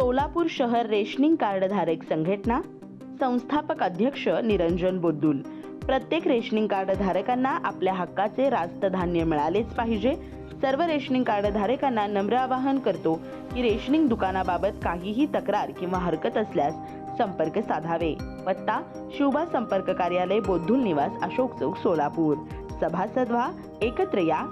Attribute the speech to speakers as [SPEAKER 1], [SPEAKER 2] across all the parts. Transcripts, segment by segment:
[SPEAKER 1] सोलापूर शहर रेशनिंग कार्डधारक संघटना संस्थापक अध्यक्ष निरंजन बोद्दुल. प्रत्येक रेशनिंग कार्डधारकांना आपल्या हक्काचे रास्त धान्य मिळालेच पाहिजे. सर्व रेशनिंग कार्डधारकांना नम्र आवाहन करतो की रेशनिंग दुकानाबाबत काहीही तक्रार किंवा हरकत असल्यास संपर्क साधावे. पत्ता शुभा संपर्क कार्यालय बोद्धुल निवास अशोक चौक सोलापूर. सभासद व्हा एकत्र या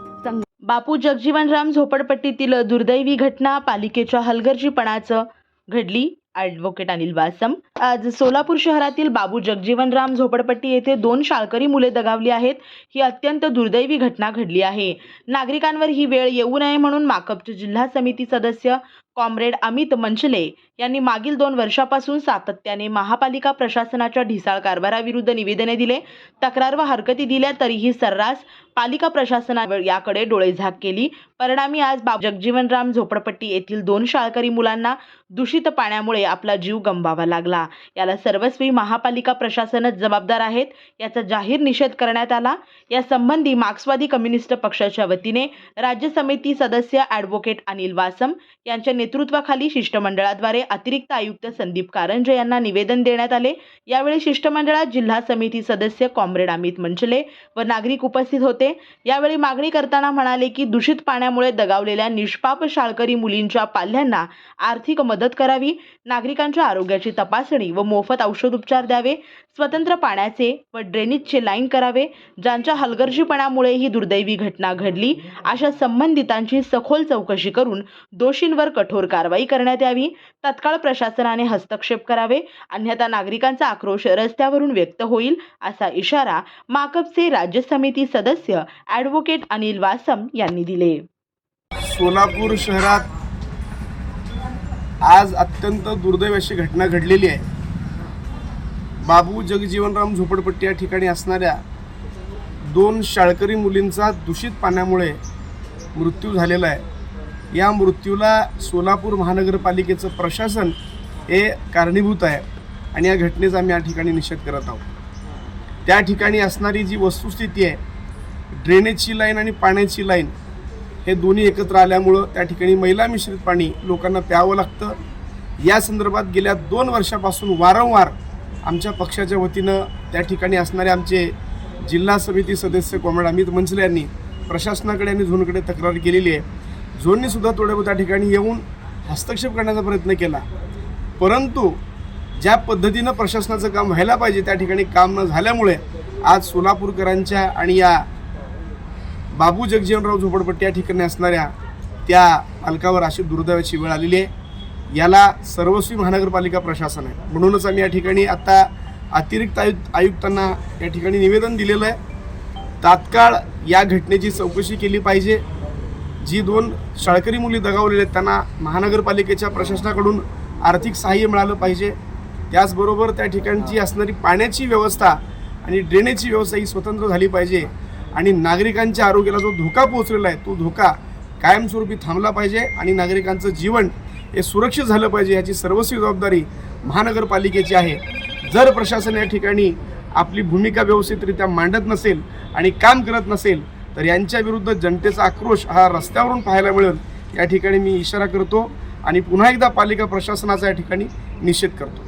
[SPEAKER 1] बापू जगजीवनराम झोपडपट्टीतील दुर्दैवी घटना पालिकेच्या हलगर्जीपणाचं घडली ॲडव्होकेट अनिल वासम आज सोलापूर शहरातील बाबू जगजीवनराम झोपडपट्टी येथे दोन शाळकरी मुले दगावली आहेत. ही अत्यंत दुर्दैवी घटना घडली आहे. नागरिकांवर ही वेळ येऊ नये म्हणून माकपचे जिल्हा समिती सदस्य कॉम्रेड अमित मंचले यांनी मागील दोन वर्षापासून सातत्याने महापालिका प्रशासनाच्या ढिसाळ कारभाराविरुद्ध निवेदने दिले. तक्रार व हरकती दिल्या तरीही सर्रास पालिका प्रशासनावर याकडे डोळेझाक केली. परिणामी आज बाब जगजीवनराम झोपडपट्टी येथील दोन शाळकरी मुलांना दूषित पाण्यामुळे आपला जीव गमवावा लागला. याला सर्वस्वी महापालिका प्रशासनच जबाबदार आहेत. याचा जाहीर निषेध करण्यात आला. या संबंधी मार्क्सवादी कम्युनिस्ट पक्षाच्या वतीने राज्य समिती सदस्य ॲडव्होकेट अनिल वासम यांच्या नेतृत्वाखाली शिष्टमंडळाद्वारे अतिरिक्त आयुक्त संदीप कारंजे यांना निवेदन देण्यात आले. यावेळी शिष्टमंडळात जिल्हा समिती सदस्य कॉम्रेड अमित मंचले व नागरिक उपस्थित होते. यावेळी मागणी करताना म्हणाले की दूषित पाण्यामुळे दगावलेल्या निष्पाप शाळकरी मुलींच्या पाल्यांना आर्थिक मदत करावी. नागरिकांच्या आरोग्याची तपासणी व मोफत औषधोपचार द्यावे स्वतंत्र पाण्याचे व ड्रेनेजचे लाईन करावे ज्यांच्या हलगर्जीपणामुळे ही दुर्दैवी घटना घडली अशा संबंधितांची सखोल चौकशी करून दोषींवर कठोर कारवाई करण्यात यावी तत्काळ प्रशासनाने हस्तक्षेप करावे अन्यथा नागरिकांचा आक्रोश रस्त्यावरून व्यक्त होईल असा इशारा माकपचे राज्य समिती सदस्य ॲडव्होकेट अनिल वासम यांनी दिले.
[SPEAKER 2] सोलापूर शहरात आज अत्यंत दुर्दैव अशी घटना घडलेली आहे. बाबू जगजीवनराम झोपडपट्टी या ठिकाणी असणाऱ्या दोन शाळकरी मुलींचा दूषित पाण्यामुळे मृत्यू झालेला आहे. या मृत्यूला सोलापूर महानगरपालिकेचं प्रशासन हे कारणीभूत आहे आणि या घटनेचा आम्ही या ठिकाणी निषेध करत आहोत. त्या ठिकाणी असणारी जी वस्तुस्थिती आहे ड्रेनेजची लाईन आणि पाण्याची लाईन हे दोन्ही एकत्र आल्यामुळं त्या ठिकाणी मैला मिश्रित पाणी लोकांना प्यावं लागतं. या संदर्भात गेल्या दोन वर्षापासून वारंवार आमच्या पक्षाच्या वतीनं त्या ठिकाणी असणारे आमचे जिल्हा समिती सदस्य कॉम्रेड अमित मंचले यांनी प्रशासनाकडे आणि झोनकडे तक्रार केलेली आहे. झोननेसुद्धा थोडे त्या ठिकाणी येऊन हस्तक्षेप करण्याचा प्रयत्न केला. परंतु ज्या पद्धतीनं प्रशासनाचं काम व्हायला पाहिजे त्या ठिकाणी काम न झाल्यामुळे आज सोलापूरकरांच्या आणि या बाबू जगजीवनराव झोपडपट्टी या ठिकाणी असणाऱ्या त्या पालकावर अशी दुर्दैवाची वेळ आलेली आहे. याला सर्वस्वी महानगरपालिका प्रशासन आहे. म्हणूनच आम्ही या ठिकाणी आता अतिरिक्त आयुक्त आयुक्तांना या ठिकाणी निवेदन दिलेलं आहे. तात्काळ या घटनेची चौकशी केली पाहिजे. जी दोन शाळकरी मुली दगावलेल्या आहेत त्यांना महानगरपालिकेच्या प्रशासनाकडून आर्थिक सहाय्य मिळालं पाहिजे. त्याचबरोबर त्या ठिकाणची असणारी पाण्याची व्यवस्था आणि ड्रेनेजची व्यवस्था ही स्वतंत्र झाली पाहिजे. आणि नागरिकांच्या आरोग्याला जो धोका पोहोचलेला आहे तो धोका कायमस्वरूपी थांबला पाहिजे आणि नागरिकांचं जीवन हे सुरक्षित झालं पाहिजे याची सर्वस्वी जबाबदारी महानगरपालिकेची आहे. जर प्रशासन या ठिकाणी आपली भूमिका व्यवस्थितरित्या मांडत नसेल आणि काम करत नसेल तर यांच्या विरुद्ध जनतेचा आक्रोश हा रस्त्यावरून पाहायला मिळेल. या ठिकाणी मी इशारा करतो आणि पुन्हा एकदा पालिका प्रशासनाचा या ठिकाणी निषेध करतो.